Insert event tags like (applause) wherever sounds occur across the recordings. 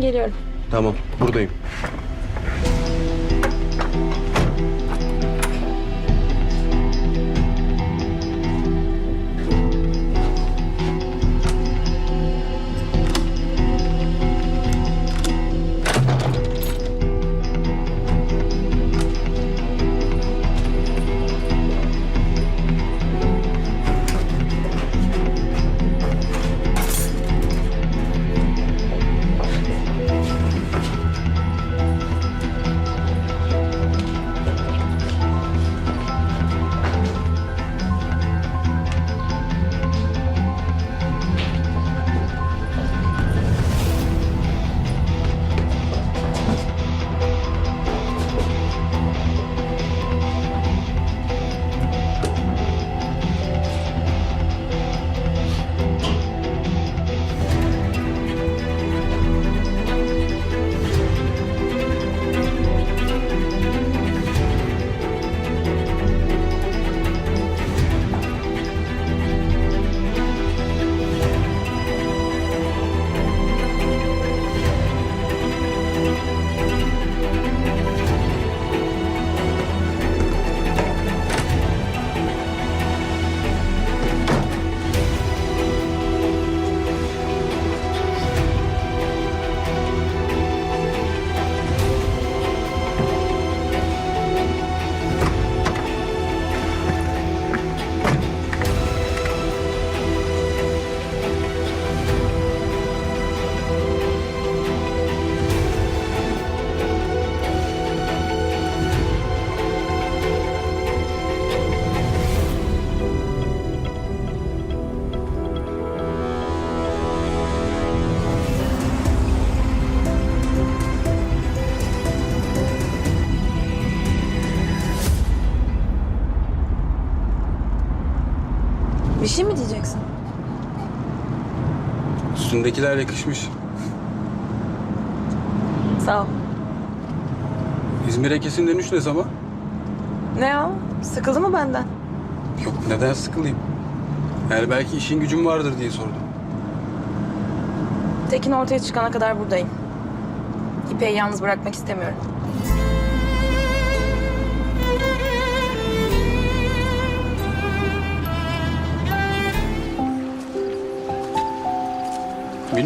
geliyorum. Tamam buradayım. Şey mi diyeceksin? Üstündekiler yakışmış. Sağ ol. İzmir'e kesin dönüş ne zaman? Ne ya? Sıkıldı mı benden? Yok neden sıkılayım? Yani belki işin gücün vardır diye sordum. Tekin ortaya çıkana kadar buradayım. İpek'i yalnız bırakmak istemiyorum.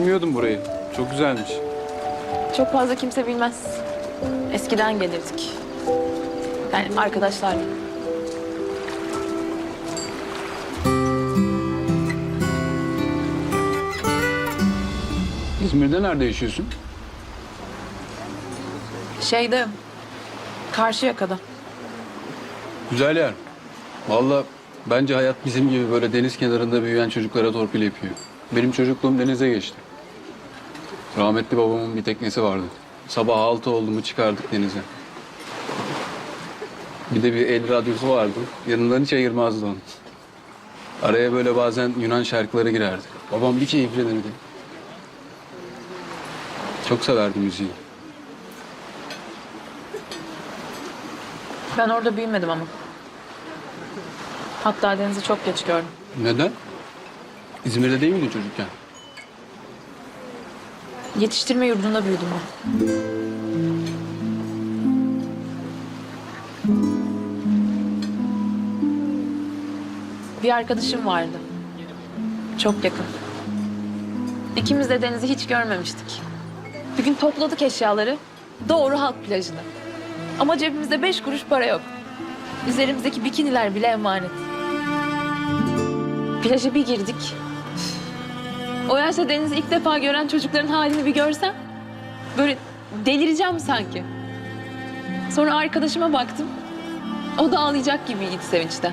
Bilmiyordum burayı. Çok güzelmiş. Çok fazla kimse bilmez. Eskiden gelirdik. Yani arkadaşlarla. İzmir'de nerede yaşıyorsun? Şeyde, karşı yakada. Güzel yer. Vallahi bence hayat bizim gibi böyle deniz kenarında büyüyen çocuklara torpil yapıyor. Benim çocukluğum denize geçti. Rahmetli babamın bir teknesi vardı. Sabah altı oldu mu çıkardık denize. Bir de bir el radyosu vardı. Yanından hiç ayırmazdı onu. Araya böyle bazen Yunan şarkıları girerdi. Babam bir keyiflenirdi. Çok severdi müziği. Ben orada büyümedim ama. Hatta denizi çok geç gördüm. Neden? İzmir'de değil miydin çocukken? Yetiştirme yurdunda büyüdüm ben. Bir arkadaşım vardı. Çok yakın. İkimiz de denizi hiç görmemiştik. Bir gün topladık eşyaları. Doğru halk plajına. Ama cebimizde beş kuruş para yok. Üzerimizdeki bikiniler bile emanet. Plaja bir girdik. O yaşta denizi ilk defa gören çocukların halini bir görsem... ...böyle delireceğim sanki. Sonra arkadaşıma baktım. O da ağlayacak gibiydi sevinçten.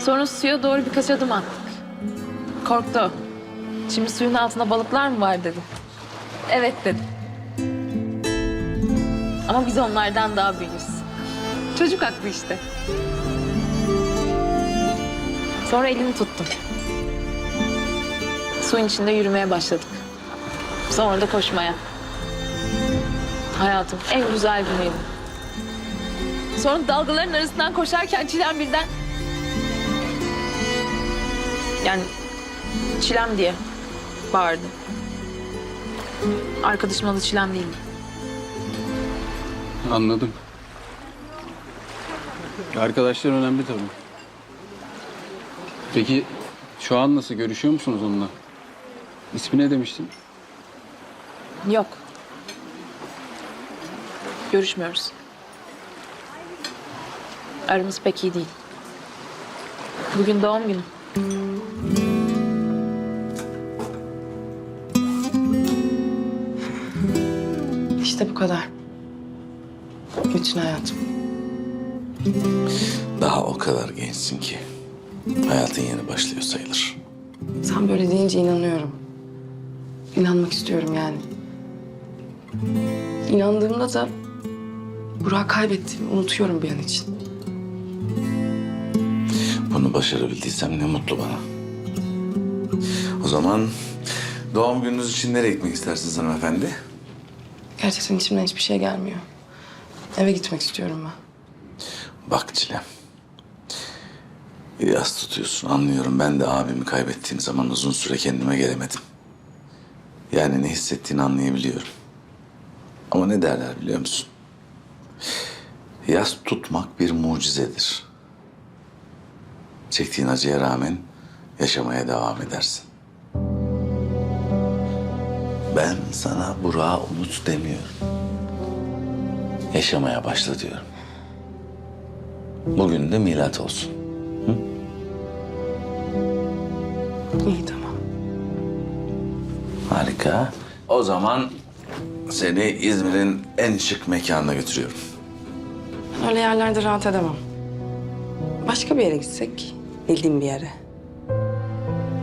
Sonra suya doğru birkaç adım attık. Korktu. Şimdi suyun altında balıklar mı var dedi. Evet dedim. Ama biz onlardan daha büyüğüz. Çocuk aklı işte. Sonra elini tuttum. Suyun içinde yürümeye başladık. Sonra da koşmaya. Hayatım en güzel günüydü. Sonra dalgaların arasından koşarken Çilem birden... Yani Çilem diye Bağırdı. Arkadaşım adı Çilem değildi. Anladım. Arkadaşlar önemli tabii. Peki şu an nasıl? Görüşüyor musunuz onunla? İsmi ne demiştin? Yok. Görüşmüyoruz. Aramız pek iyi değil. Bugün doğum günü. (laughs) İşte bu kadar. Bütün hayatım. Daha o kadar gençsin ki. Hayatın yeni başlıyor sayılır. Sen böyle deyince inanıyorum. İnanmak istiyorum yani. İnandığımda da Burak'ı kaybettiğimi unutuyorum bir an için. Bunu başarabildiysem ne mutlu bana. O zaman doğum gününüz için nereye gitmek istersiniz hanımefendi? Gerçekten içimden hiçbir şey gelmiyor. Eve gitmek istiyorum ben. Bak Çilem. Yas tutuyorsun anlıyorum. Ben de abimi kaybettiğim zaman uzun süre kendime gelemedim. Yani ne hissettiğini anlayabiliyorum. Ama ne derler biliyor musun? Yas tutmak bir mucizedir. Çektiğin acıya rağmen yaşamaya devam edersin. Ben sana Burak'ı unut demiyorum. Yaşamaya başla diyorum. Bugün de milat olsun. Harika. O zaman seni İzmir'in en şık mekanına götürüyorum. Ben öyle yerlerde rahat edemem. Başka bir yere gitsek. Bildiğim bir yere.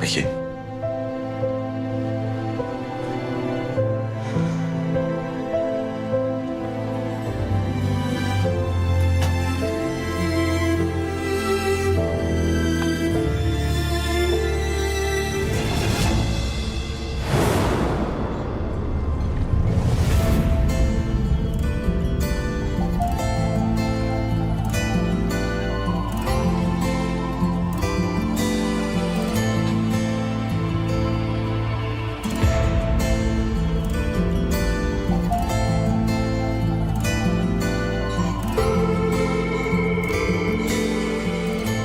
Peki.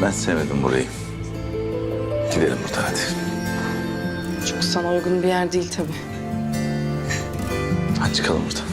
Ben sevmedim burayı. Gidelim buradan hadi. Çok sana uygun bir yer değil tabii. Hadi çıkalım buradan.